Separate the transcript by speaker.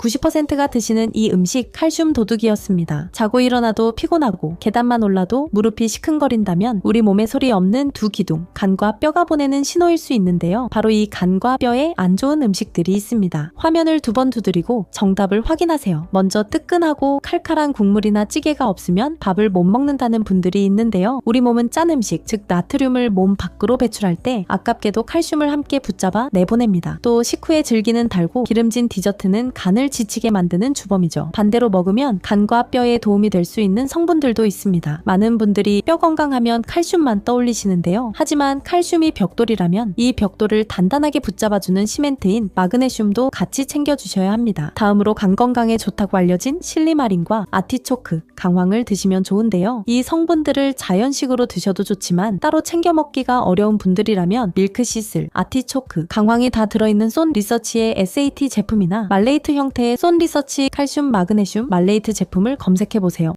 Speaker 1: 90%가 드시는 이 음식 칼슘 도둑이었습니다. 자고 일어나도 피곤하고 계단만 올라도 무릎이 시큰거린다면 우리 몸에 소리 없는 두 기둥, 간과 뼈가 보내는 신호일 수 있는데요. 바로 이 간과 뼈에 안 좋은 음식들이 있습니다. 화면을 두 번 두드리고 정답을 확인하세요. 먼저 뜨끈하고 칼칼한 국물이나 찌개가 없으면 밥을 못 먹는다는 분들이 있는데요. 우리 몸은 짠 음식, 즉 나트륨을 몸 밖으로 배출할 때 아깝게도 칼슘을 함께 붙잡아 내보냅니다. 또 식후에 즐기는 달고 기름진 디저트는 간을 지치게 만드는 주범이죠. 반대로 먹으면 간과 뼈에 도움이 될 수 있는 성분들도 있습니다. 많은 분들이 뼈 건강하면 칼슘만 떠올리시는데요. 하지만 칼슘이 벽돌이라면 이 벽돌을 단단하게 붙잡아주는 시멘트인 마그네슘도 같이 챙겨주셔야 합니다. 다음으로 간 건강에 좋다고 알려진 실리마린과 아티초크, 강황을 드시면 좋은데요. 이 성분들을 자연식으로 드셔도 좋지만 따로 챙겨 먹기가 어려운 분들이라면 밀크시슬, 아티초크, 강황이 다 들어있는 쏜 리서치의 SAT 제품이나 말레이트 형태 의쏜 리서치 칼슘 마그네슘 말레이트 제품을 검색해 보세요.